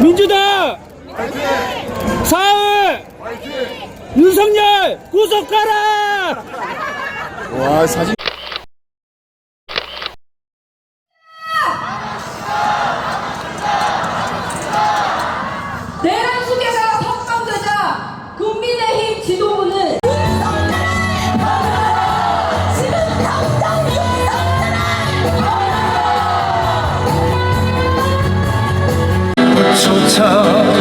민주당! 사흘! 윤석열 구속하라! 와 사진. 내란 속에서 석방되자 국민의힘 지도 手册。